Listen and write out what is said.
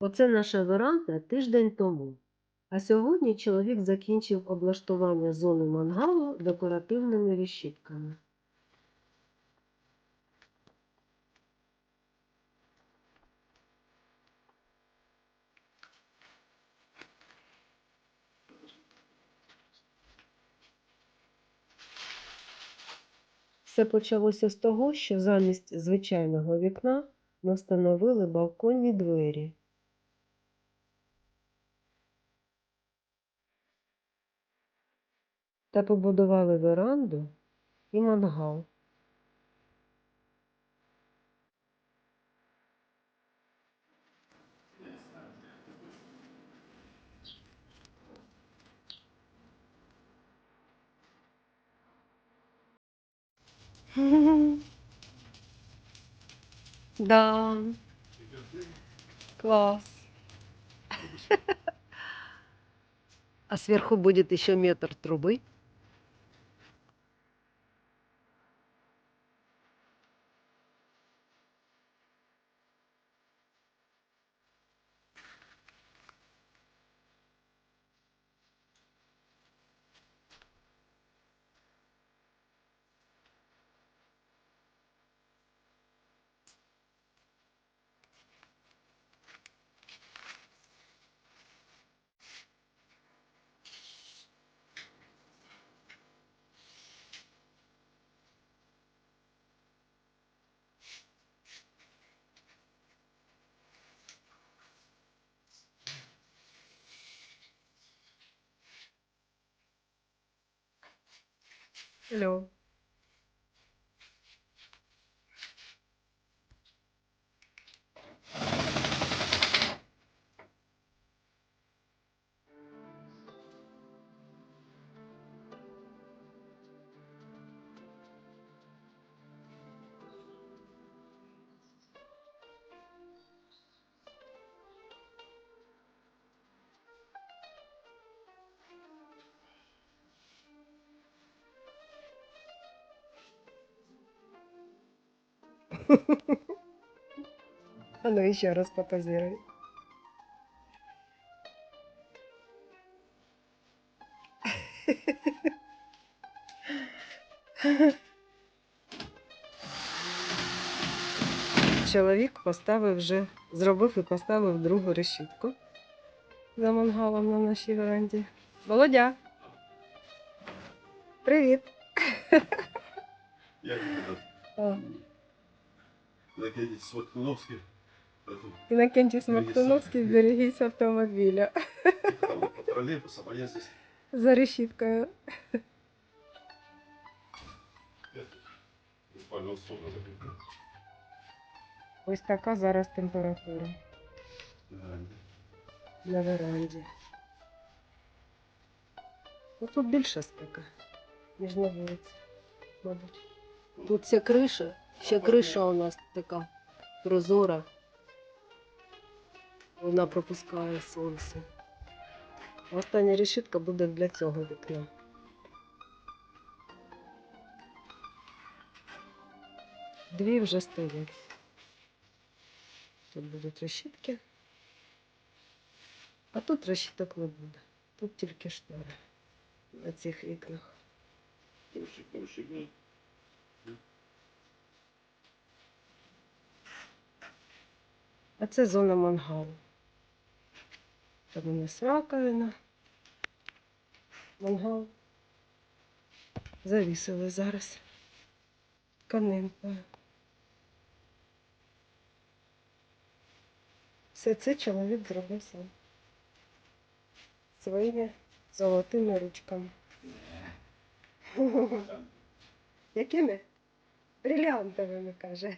Оце наша веранда тиждень тому. А сьогодні чоловік закінчив облаштування зони мангалу декоративними решітками. Все почалося з того, що замість звичайного вікна ми встановили балконні двері. Та побудували веранду і мангал. Да. Класс. А сверху будет еще метр трубы. Hello. А ну еще раз попозируй. Чоловік поставив вже, зробив і поставив другу решітку за мангалом на нашій веранді. Володя! Привіт! Як? О, Накидіть Смоктуновський. Інокентій Смоктуновський, берегись автомобіля. Тролейбус, а я здесь. За решіткою. Буквально условно закріплю. Ось така зараз температура на веранді. Ну, тут більше спека, ніж на вулиці, мабуть. Тут ця криша, Ще криша у нас така прозора. Вона пропускає сонце. Остання решітка буде для цього вікна. Дві вже стоять. Тут будуть решітки. А тут решіток не буде. Тут тільки штори на цих вікнах. А це зона мангалу. Там у нас раковина. Мангал. Завісили зараз. Канинка. Все це чоловік зробив сам. Своїми золотими ручками. Якими? Бриллиантовими, каже.